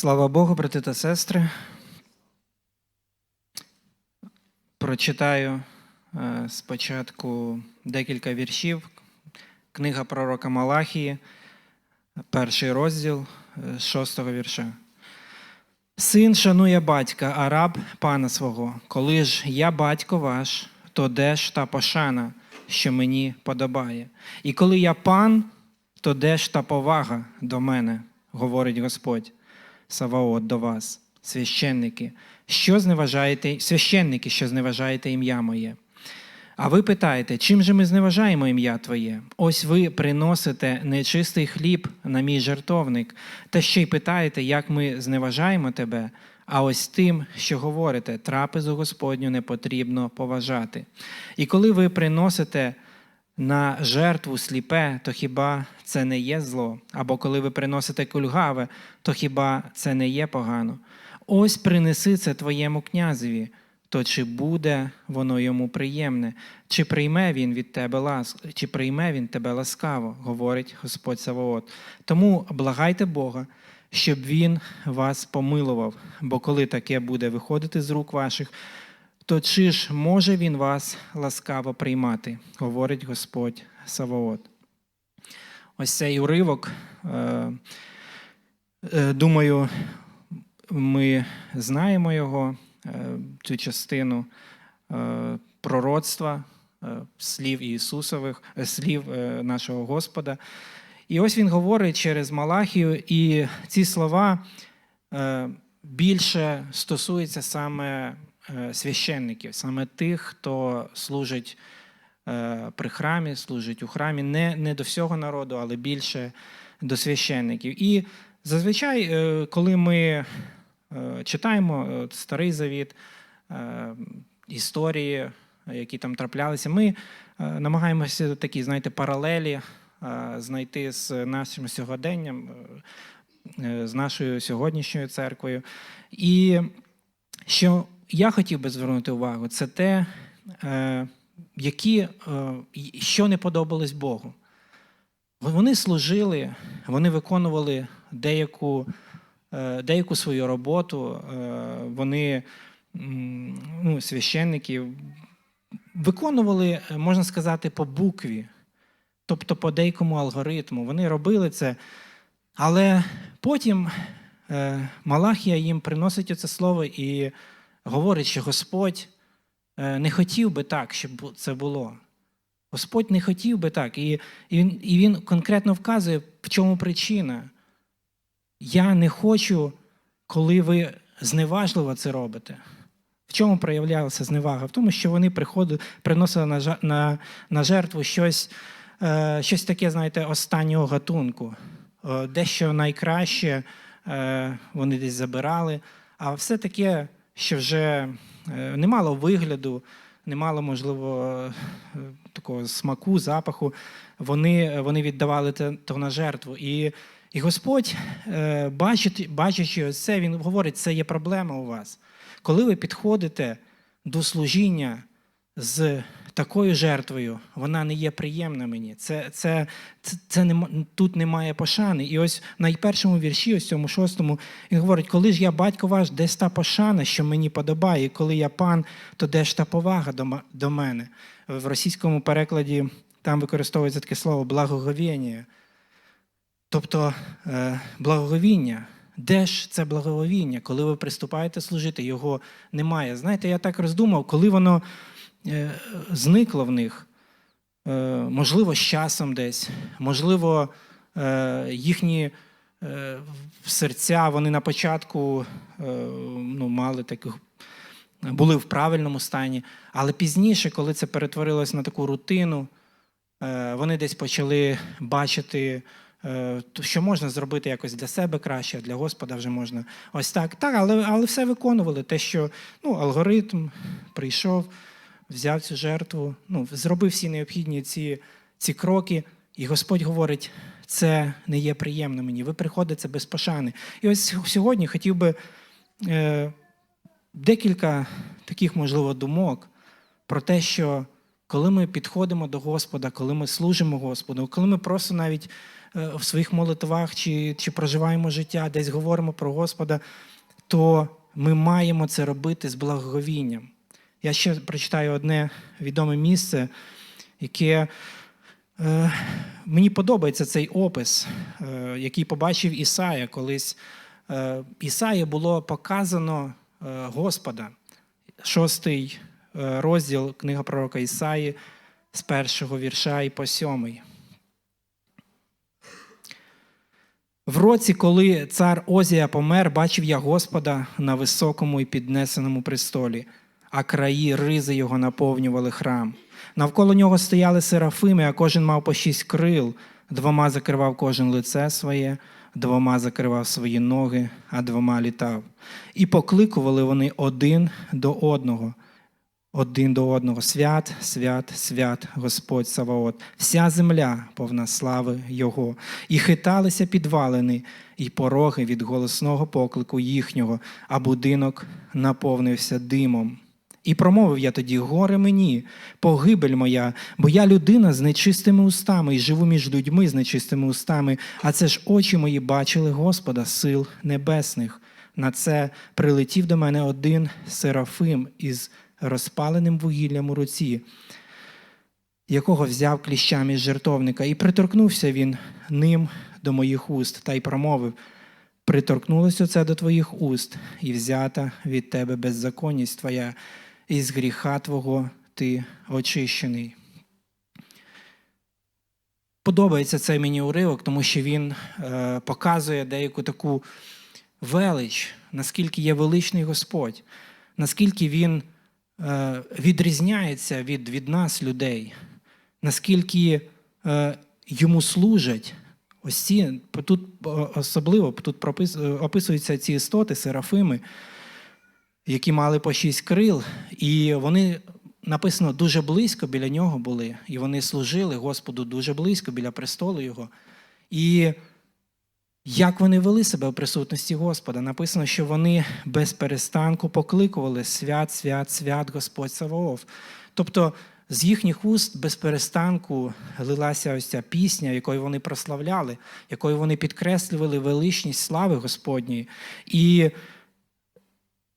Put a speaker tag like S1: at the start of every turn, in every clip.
S1: Слава Богу, брати та сестри. Прочитаю е, спочатку декілька віршів. Книга пророка Малахії, перший розділ е, шостого вірша. Син шанує батька, а раб пана свого. Коли ж я батько ваш, то де ж та пошана, що мені подобає? І коли я пан, то де ж та повага до мене, говорить Господь. Саваот до вас, священники, що зневажаєте, священники, що зневажаєте ім'я моє. А ви питаєте, чим же ми зневажаємо ім'я Твоє? Ось ви приносите нечистий хліб на мій жертовник, та ще й питаєте, як ми зневажаємо тебе. А ось тим, що говорите, трапезу Господню не потрібно поважати. І коли ви приносите на жертву сліпе, то хіба це не є зло? Або коли ви приносите кульгаве, то хіба це не є погано? Ось принеси це твоєму князеві, то чи буде воно йому приємне, чи прийме він від тебе лас... чи прийме він тебе ласкаво, говорить Господь Саваот. Тому благайте Бога, щоб він вас помилував, бо коли таке буде виходити з рук ваших, то чи ж може він вас ласкаво приймати, говорить Господь Саваот. Ось цей уривок, е, е, думаю, ми знаємо його, е, цю частину пророцтва, слів Ісусових, слів нашого Господа. І ось він говорить через Малахію, і ці слова більше стосуються саме священників, саме тих, хто служить е, при храмі, служить у храмі, не, не до всього народу, але більше до священників. І зазвичай, е, коли ми е, читаємо е, Старий Завіт, е, історії, які там траплялися, ми е, намагаємося такі, знаєте, паралелі е, знайти з нашим сьогоденням, е, е, з нашою сьогоднішньою церквою. І що я хотів би звернути увагу, це те, е, які, е, що не подобалось Богу. Вони служили, вони виконували деяку, е, деяку свою роботу, вони, ну, священники, виконували, можна сказати, по букві, тобто по деякому алгоритму. Вони робили це, але потім Малахія їм приносить оце слово і говорить, що Господь е, не хотів би так, щоб це було. Господь не хотів би так. І, і, і він конкретно вказує, в чому причина. Я не хочу, коли ви зневажливо це робите. В чому проявлялася зневага? В тому, що вони приходили, приносили на, на, на жертву щось, е, щось таке, знаєте, останнього гатунку. Е, дещо найкраще е, вони десь забирали, а все таке, що вже е, не мало вигляду, не мало, можливо, е, такого смаку, запаху, вони, вони віддавали то на жертву. І, і Господь, е, бачить, бачачи це, Він говорить, це є проблема у вас. Коли ви підходите до служіння з такою жертвою, вона не є приємна мені. Це, це, це, це нема, тут немає пошани. І ось в найпершому вірші, ось цьому шостому, він говорить: коли ж я батько ваш, десь та пошана, що мені подобає, і коли я пан, то де ж та повага до, до мене. В російському перекладі там використовується таке слово благоговіння. Тобто е, благоговіння. Де ж це благоговіння? Коли ви приступаєте служити, його немає. Знаєте, я так роздумав, коли воно зникло в них, е, можливо, з часом десь, можливо, е, їхні е, серця, вони на початку е, ну, мали таких, були в правильному стані, але пізніше, коли це перетворилось на таку рутину, е, вони десь почали бачити. е, Що можна зробити якось для себе краще, для Господа вже можна ось так. Так, але, але все виконували. Те, що ну, алгоритм прийшов, взяв цю жертву, ну, зробив всі необхідні ці, ці кроки, і Господь говорить: це не є приємно мені. Ви приходите без пошани. І ось сьогодні хотів би е, декілька таких, можливо, думок про те, що коли ми підходимо до Господа, коли ми служимо Господу, коли ми просто навіть е, в своїх молитвах чи, чи проживаємо життя, десь говоримо про Господа, то ми маємо це робити з благоговінням. Я ще прочитаю одне відоме місце, яке е, мені подобається цей опис, е, який побачив Ісая колись. Е, Ісаї було показано е, Господа. Шостий е, розділ книга пророка Ісаї з першого вірша і по сьомий. В році, коли цар Озія помер, бачив я Господа на високому і піднесеному престолі, а краї ризи його наповнювали храм. Навколо нього стояли серафими, а кожен мав по шість крил, двома закривав кожен лице своє, двома закривав свої ноги, а двома літав. І покликували вони один до одного один до одного. Свят, свят, свят, Господь Саваот, вся земля повна слави Його. І хиталися підвалини, і пороги від голосного поклику їхнього, а будинок наповнився димом. І промовив я тоді: горе мені, погибель моя, бо я людина з нечистими устами і живу між людьми з нечистими устами, а це ж очі мої бачили Господа, сил небесних. На це прилетів до мене один серафим із розпаленим вугіллям у руці, якого взяв кліщами з жертовника, і приторкнувся він ним до моїх уст, та й промовив: приторкнулося це до твоїх уст, і взята від тебе беззаконність твоя, і з гріха Твого ти очищений. Подобається цей мені уривок, тому що він е, показує деяку таку велич, наскільки є величний Господь, наскільки він е, відрізняється від, від нас, людей, наскільки е, йому служать. Ось ці тут особливо тут описуються ці істоти, серафими, які мали по шість крил, і вони написано дуже близько біля нього були, і вони служили Господу дуже близько біля престолу Його. І як вони вели себе у присутності Господа? Написано, що вони без перестанку покликували свят, свят, свят Господь Саваоф. Тобто з їхніх уст без перестанку лилася ось ця пісня, якою вони прославляли, якою вони підкреслювали величність слави Господньої. І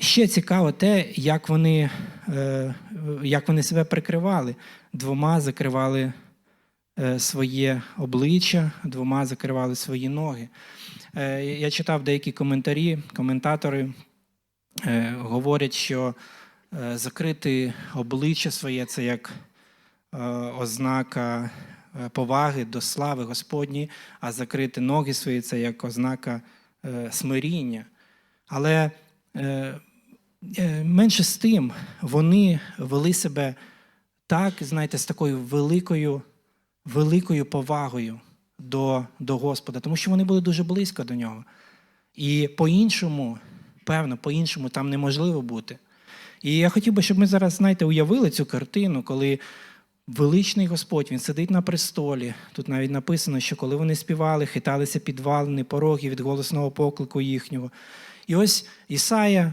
S1: ще цікаво те, як вони, е, як вони себе прикривали. Двома закривали е, своє обличчя, двома закривали свої ноги. Е, Я читав деякі коментарі, коментатори говорять, що закрити обличчя своє це як ознака поваги до слави Господньої, а закрити ноги свої це як ознака смиріння. Але менше з тим вони вели себе так, знаєте, з такою великою, великою повагою до, до Господа, тому що вони були дуже близько до нього. І по-іншому, певно, по-іншому там неможливо бути. І я хотів би, щоб ми зараз, знаєте, уявили цю картину, коли величний Господь він сидить на престолі. Тут навіть написано, що коли вони співали, хиталися підвалини, пороги від голосного поклику їхнього. І ось Ісая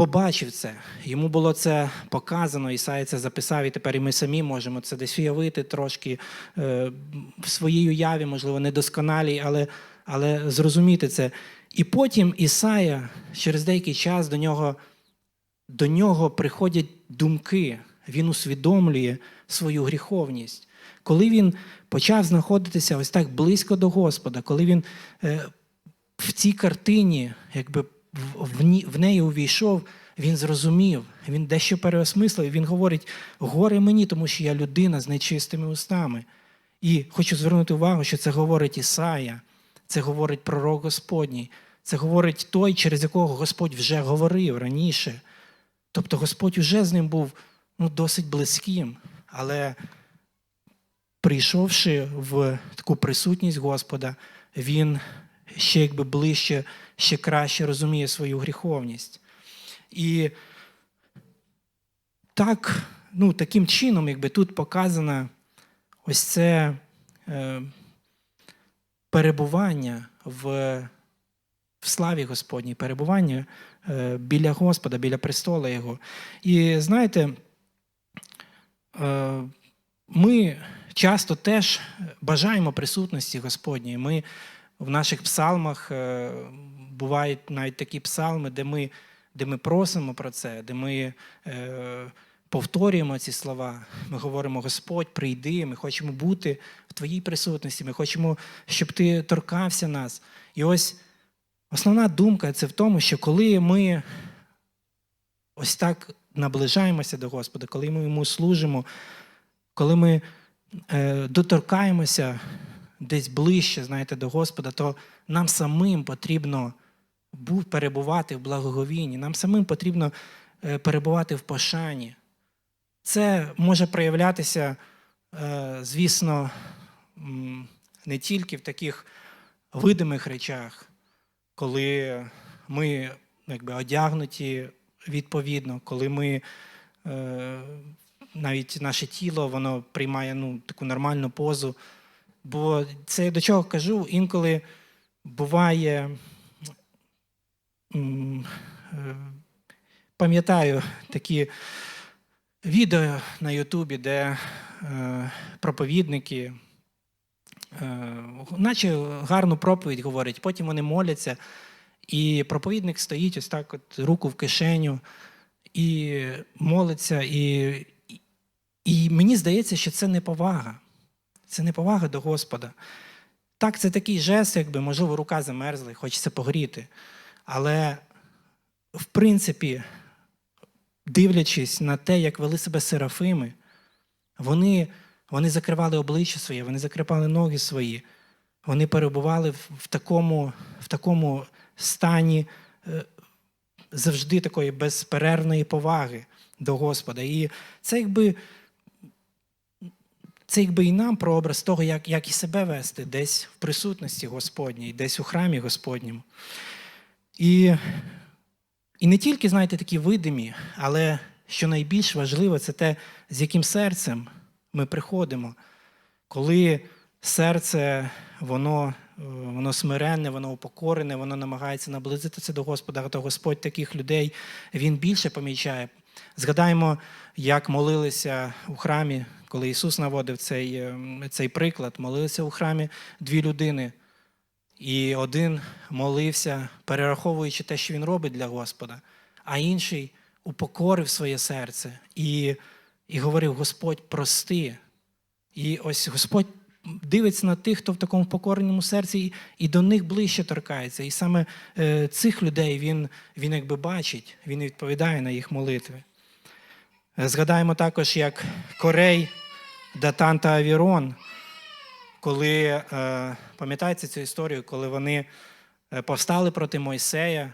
S1: побачив це. Йому було це показано, Ісая це записав, і тепер і ми самі можемо це десь уявити трошки е, в своїй уяві, можливо, недосконалій, але, але зрозуміти це. І потім Ісая через деякий час до нього, до нього приходять думки, він усвідомлює свою гріховність. Коли він почав знаходитися ось так близько до Господа, коли він е, в цій картині, якби в, в неї увійшов, він зрозумів, він дещо переосмислив. Він говорить: горе мені, тому що я людина з нечистими устами. І хочу звернути увагу, що це говорить Ісая, це говорить пророк Господній, це говорить той, через якого Господь вже говорив раніше. Тобто Господь вже з ним був ну, досить близьким, але прийшовши в таку присутність Господа, він ще якби ближче, ще краще розуміє свою гріховність. І так, ну, таким чином, якби тут показано ось це е, перебування в, в славі Господній, перебування е, біля Господа, біля престола Його. І знаєте, е, ми, часто теж бажаємо присутності Господньої. Ми в наших псалмах е, бувають навіть такі псалми, де ми, де ми просимо про це, де ми е, повторюємо ці слова. Ми говоримо: Господь, прийди, ми хочемо бути в Твоїй присутності, ми хочемо, щоб Ти торкався нас. І ось основна думка це в тому, що коли ми ось так наближаємося до Господа, коли ми йому служимо, коли ми е, доторкаємося десь ближче, знаєте, до Господа, то нам самим потрібно перебувати в благоговінні, нам самим потрібно е, перебувати в пошані. Це може проявлятися, е, звісно, не тільки в таких видимих речах, коли ми якби, одягнуті відповідно, коли ми е, навіть наше тіло воно приймає ну, таку нормальну позу. Бо це я до чого кажу, інколи буває. е, Пам'ятаю такі відео на Ютубі, де е, проповідники, е, наче гарну проповідь говорять, потім вони моляться, і проповідник стоїть ось так, от руку в кишеню, і молиться. І, і, мені здається, що це неповага. Це неповага до Господа. Так, це такий жест, якби, можливо, рука замерзла і хочеться погріти. Але, в принципі, дивлячись на те, як вели себе серафими, вони, вони закривали обличчя своє, вони закривали ноги свої, вони перебували в, в, такому, в такому стані е, завжди такої безперервної поваги до Господа. І це якби. Це якби і нам прообраз того, як, як і себе вести десь в присутності Господній, десь у храмі Господньому. І, і не тільки, знаєте, такі видимі, але що найбільш важливо, це те, з яким серцем ми приходимо. Коли серце, воно, воно смиренне, воно упокорене, воно намагається наблизитися до Господа, то Господь таких людей Він більше помічає. Згадаємо, як молилися у храмі, коли Ісус наводив цей, е, цей приклад, молилися у храмі дві людини. І один молився, перераховуючи те, що він робить для Господа, а інший упокорив своє серце і, і говорив: Господь, прости. І ось Господь дивиться на тих, хто в такому покореному серці, і, до них ближче торкається. І саме е, цих людей він, він якби бачить, він відповідає на їх молитви. Е, Згадаємо також, як Корей, Датан та Авірон, коли е, пам'ятаєте цю історію, коли вони повстали проти Мойсея,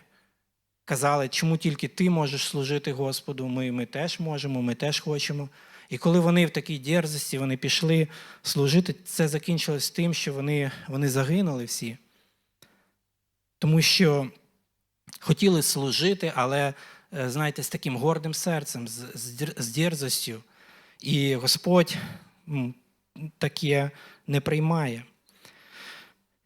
S1: казали, чому тільки ти можеш служити Господу, ми, ми теж можемо, ми теж хочемо. І коли вони в такій дерзості вони пішли служити, це закінчилось тим, що вони, вони загинули всі. Тому що хотіли служити, але, е, знаєте, з таким гордим серцем, з, з, з дерзостю. І Господь таке не приймає.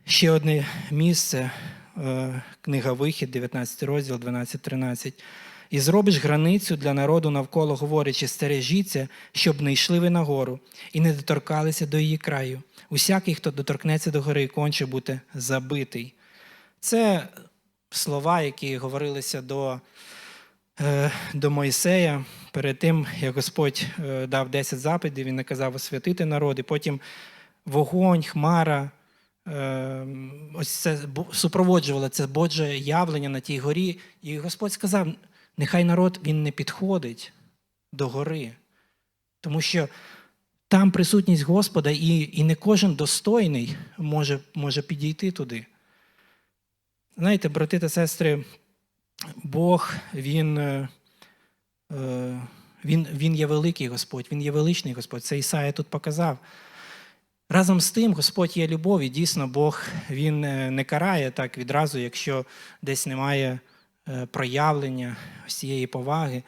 S1: Ще одне місце, е, книга Вихід, 19 розділ, 12-13. І зробиш границю для народу навколо, говорячи, стережіться, щоб не йшли ви нагору і не доторкалися до її краю. Усякий, хто доторкнеться до гори, конче бути забитий. Це слова, які говорилися до, е, до Мойсея перед тим, як Господь е, дав 10 заповідей, він наказав освятити народ, і потім вогонь, хмара. е, Ось це супроводжувало це Боже явлення на тій горі. І Господь сказав: нехай народ він не підходить до гори, тому що там присутність Господа, і, і не кожен достойний може, може підійти туди. Знаєте, брати та сестри, Бог, Він, е, е, він, він є великий Господь, Він є величний Господь. Це Ісая тут показав. Разом з тим, Господь є любов, і дійсно Бог Він е, не карає так відразу, якщо десь немає проявлення ось поваги.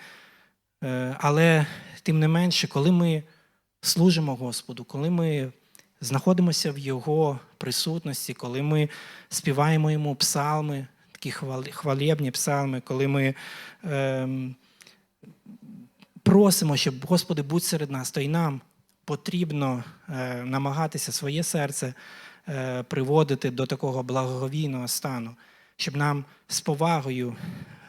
S1: Е, Але тим не менше, коли ми служимо Господу, коли ми знаходимося в Його присутності, коли ми співаємо йому псалми, такі хвалебні псалми, коли ми ем, просимо, щоб Господи, будь серед нас, то й нам потрібно е, намагатися своє серце е, приводити до такого благоговійного стану, щоб нам з повагою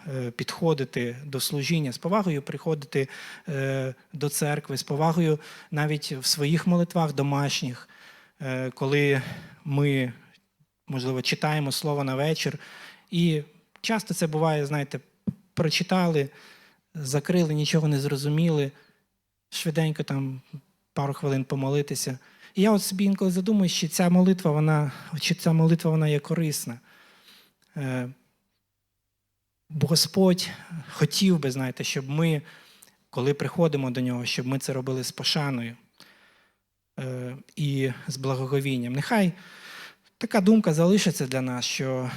S1: е, підходити до служіння, з повагою приходити е, до церкви, з повагою навіть в своїх молитвах домашніх, е, коли ми, можливо, читаємо слово на вечір. І часто це буває, знаєте, прочитали, закрили, нічого не зрозуміли, швиденько там пару хвилин помолитися. І я от собі інколи задумую, чи ця молитва, вона, чи ця молитва вона є корисна. Е, Господь хотів би, знаєте, щоб ми, коли приходимо до нього, щоб ми це робили з пошаною е, і з благоговінням. Нехай така думка залишиться для нас, що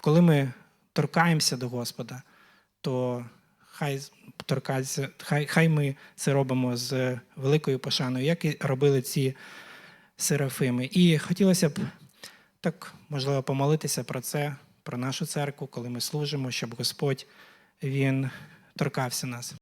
S1: коли ми торкаємося до Господа, то хай торкається, хай, хай ми це робимо з великою пошаною, як і робили ці серафими. І хотілося б так, можливо, помолитися про це, про нашу церкву, коли ми служимо, щоб Господь він торкався нас.